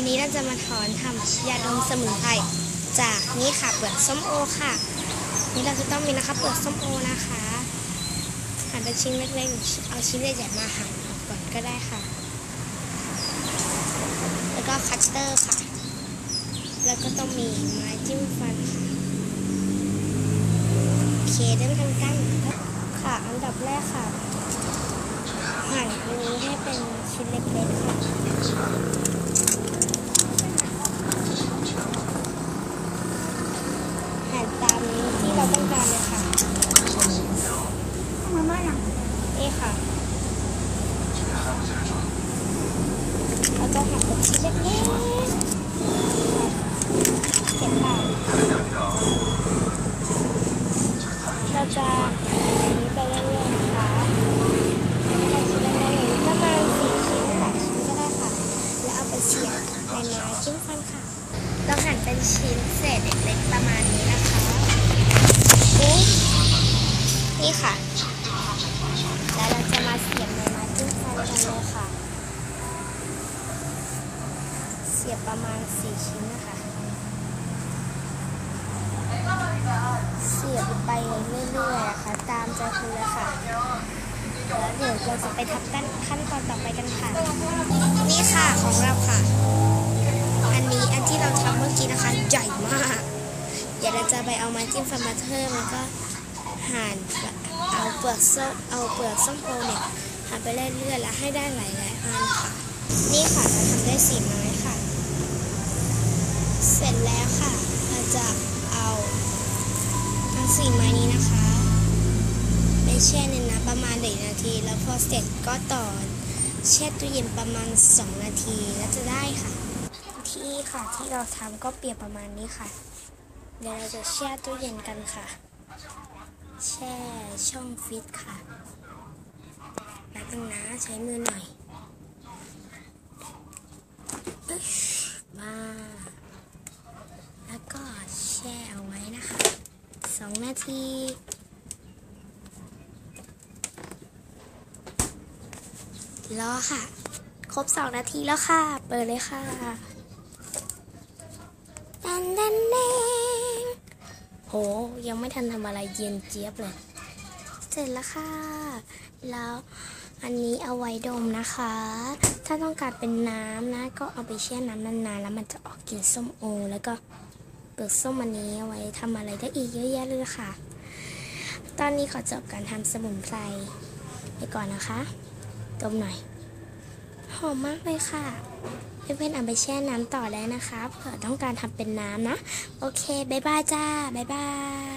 วันนี้เราจะมาถอนทำยาดมสมุนไพรจากนี่ค่ะเปลือกส้มโอค่ะ นี่เราจะต้องมีนะคะเปลือกส้มโอนะคะหั่นเป็นชิ้นเล็กๆเอาชิ้นใหญ่ๆมาหั่นออกก่อนก็ได้ค่ะ แล้วก็คัตเตอร์ค่ะ แล้วก็ต้องมีไม้จิ้มฟันค่ะโอเคเริ่มทำกันค่ะอันดับแรกค่ะหั่นอันนี้ให้เป็นชิ้นเล็กๆค่ะ หั่นตามนี้ที่เราต้องการเลยค่ะ มาม่าอย่าง นี่ ค่ะแล้วก็หั่นเป็นชิ้นเล็กๆเก็บปากเราจะอันนี้ไปเรื่อยๆนะคะเราชิ้นเล็กๆอย่างนี้ประมาณสี่ชิ้นแปดชิ้นก็ได้ค่ะ แล้วเอาไปเสียบในไม้จิ้มฟันค่ะ เราหั่นเป็นชิ้นเศษเล็กๆประมาณนี้นะคะ นี่ค่ะ ประมาณสี่ชิ้นนะคะเสียบไปเรื่อยๆอะค่ะตามใจคุณเลยค่ะ แล้วเดี๋ยวเราจะไปทับกันขั้นตอนต่อไปกันค่ะ นี่ค่ะของเราค่ะ อันนี้อันที่เราทำเมื่อกี้นะคะใหญ่มาก เดี๋ยวเราจะไปเอาม้จิ้มฟันมาเพิ่มแล้วก็หั่นเอาเปลือกส้มเอาเปลือกส้มโอเนี่ยหั่นไปเรื่อยๆแล้วให้ได้หลายๆอันค่ะ นี่ค่ะเราทำได้สี่ไม้ค่ะ จะเอาทั้งสี่ไม้นี้นะคะไปแช่ในน้ำประมาณหนึ่งนาที แล้วพอเสร็จก็ต่อแช่ตู้เย็นประมาณ 2 นาทีแล้วจะได้ค่ะ ที่ค่ะที่เราทำก็เปรียบประมาณนี้ค่ะ เดี๋ยวเราจะแช่ตู้เย็นกันค่ะ แช่ช่องฟิตค่ะแป๊บนึงนะใช้มือหน่อยอึ๊ชมา แล้วก็แช่เอาไว้นะคะสองนา ทีรอค่ะ ครบสองนาทีแล้วค่ะ เปิดเลยค่ะดันดันแดงโห ยังไม่ทันทำอะไรเย็นเจี๊ยบเลย เสร็จแล้วค่ะ แล้วอันนี้เอาไว้ดมนะคะ ถ้าต้องการเป็นน้ำนะ ก็เอาไปแช่น้ำนานๆ แล้วมันจะออกกลิ่นส้มโอแล้วก็ เปลือกส้มอันนี้เอาไว้ทำอะไรได้อีกเยอะแยะเลยค่ะ ตอนนี้ขอจบการทำสมุนไพรไปก่อนนะคะดมหน่อย หอมมากเลยค่ะ เพื่อนๆเอาไปแช่น้ำต่อได้นะคะ เผื่อต้องการทำเป็นน้ำนะ โอเค บ๊ายบายจ้า บ๊ายบาย